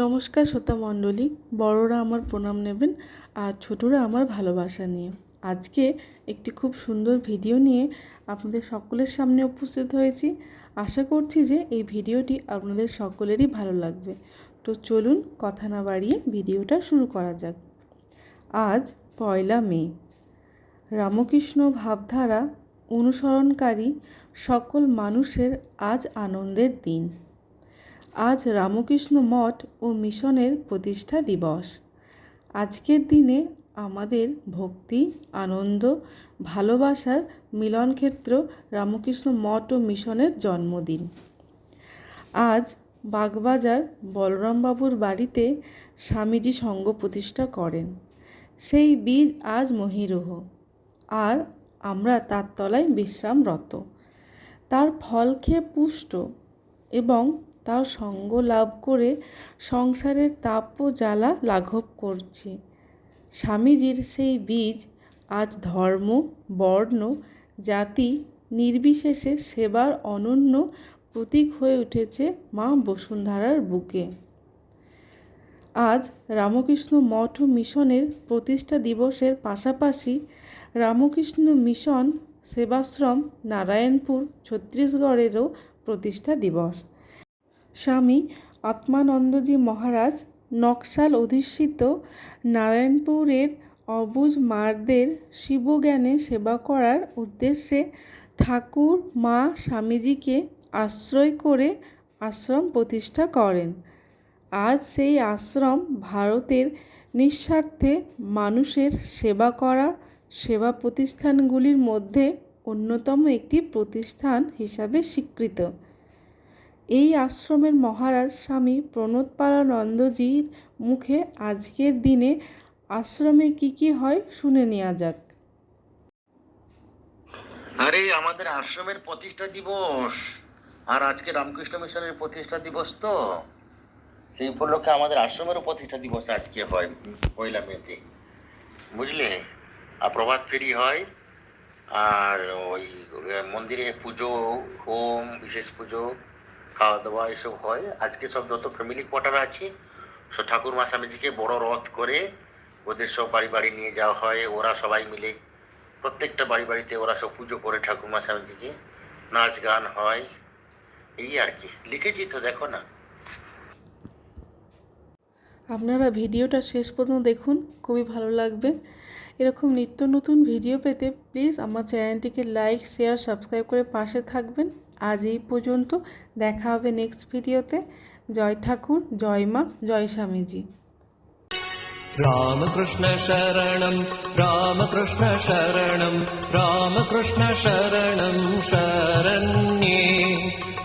নমস্কার শ্রোতা মণ্ডলী, বড়রা আমার প্রণাম নেবেন আর ছোটরা আমার ভালোবাসা নিয়ে। আজকে একটি খুব সুন্দর ভিডিও নিয়ে আপনাদের সকলের সামনে উপস্থিত হয়েছি। আশা করছি যে এই ভিডিওটি আপনাদের সকলেরই ভালো লাগবে। তো চলুন কথা না বাড়িয়ে ভিডিওটা শুরু করা যাক। আজ পয়লা মে। রামকৃষ্ণ ভাবধারা অনুসরণকারী সকল মানুষের আজ আনন্দের দিন। আজ রামকৃষ্ণ মঠ ও মিশনের প্রতিষ্ঠা দিবস। আজকের দিনে আমাদের ভক্তি, আনন্দ, ভালোবাসার মিলনক্ষেত্র রামকৃষ্ণ মঠ ও মিশনের জন্মদিন। আজ বাগবাজার বলরামবাবুর বাড়িতে স্বামীজি সঙ্গ প্রতিষ্ঠা করেন। সেই বীজ আজ মহিরুহ। আর আমরা তার তলায় বিশ্রামরত। তার ফল খেয়ে পুষ্ট এবং তার সঙ্গ লাভ করে সংসারের তাপ ও জ্বালা লাঘব করছি। স্বামীজির সেই বীজ, আজ ধর্ম, বর্ণ, জাতি নির্বিশেষে সেবার অনন্য প্রতীক হয়ে উঠেছে মা বসুন্ধরার বুকে। আজ রামকৃষ্ণ মঠ মিশনের প্রতিষ্ঠা দিবসের পাশাপাশি রামকৃষ্ণ মিশন সেবাশ্রম, নারায়ণপুর, ছত্তিশগড়েরও প্রতিষ্ঠা দিবস। স্বামী আত্মানন্দজি মহারাজ নকশাল অধিষ্ঠিত নারায়ণপুরের অবুজ মারদের শিবজ্ঞানে সেবা করার উদ্দেশ্যে ঠাকুর মা স্বামীজিকে আশ্রয় করে আশ্রম প্রতিষ্ঠা করেন। আজ সেই আশ্রম ভারতের নিঃস্বার্থে মানুষের সেবা করা সেবা প্রতিষ্ঠানগুলির মধ্যে অন্যতম একটি প্রতিষ্ঠান হিসাবে স্বীকৃত। এই আশ্রমের মহারাজ স্বামী প্রণোদপালানন্দজির মুখে আজকের দিনে আশ্রমে কি কি হয় শুনে নেওয়া যাক। আরে, আমাদের আশ্রমের প্রতিষ্ঠা দিবস। আর আজকে রামকৃষ্ণ মিশনের প্রতিষ্ঠা দিবস তো। সেই উপলক্ষে আমাদের আশ্রমেরও প্রতিষ্ঠা দিবস আজকে হয় পয়লা মেতে বুঝলে? আর প্রভাত ফেরি হয়। আর ওই মন্দিরে পুজো, হোম, বিশেষ পুজো। খাওয়া দাওয়া এসব হয়। আজকে সব যত ফ্যামিলি কোয়ার্টার আছে, সব ঠাকুর মা স্বামীজিকে বড় রথ করে ওদের সব বাড়ি বাড়ি নিয়ে যাওয়া হয়। ওরা সবাই মিলে প্রত্যেকটা বাড়ি বাড়িতে ওরা সব পুজো করে ঠাকুরমা স্বামীজিকে নাচ গান হয়। এই আর কি। লিখেছি তো, দেখো না। আপনারা ভিডিওটা শেষ পর্যন্ত দেখুন, খুবই ভালো লাগবে। এরকম নিত্য নতুন ভিডিও পেতে প্লিজ আমার চ্যানেলটিকে লাইক শেয়ার সাবস্ক্রাইব করে পাশে থাকবেন। আজ এই পর্যন্ত দেখা হবে নেক্সট ভিডিওতে জয় ঠাকুর জয় মা জয় স্বামীজি रामकृष्ण शरणं रामकृष्ण शरणं रामकृष्ण शरणं शरण्ये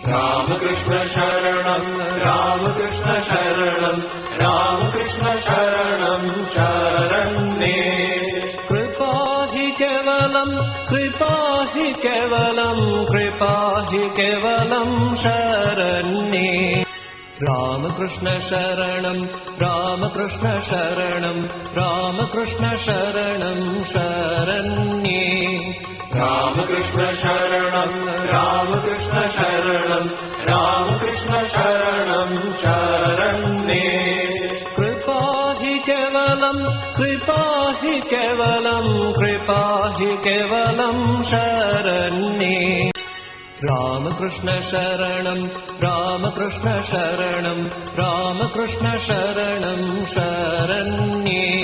रामकृष्ण शरणं रामकृष्ण शरणं रामकृष्ण शरणं शरण्ये कृपा हि कृपाहि कृपा हि केवलम् कृपा हि शरणम् शरण्ये। शरणम् रामकृष्ण शरणम् शरण्ये। रामकृष्ण शरणम् रामकृष्ण शरणम् शरणम् केवलम् कृपा हि केवलम् कृपा हि केवलम् शरण्ये। रामकृष्णशरणम् रामकृष्णशरणम् रामकृष्णशरणम् शरण्ये।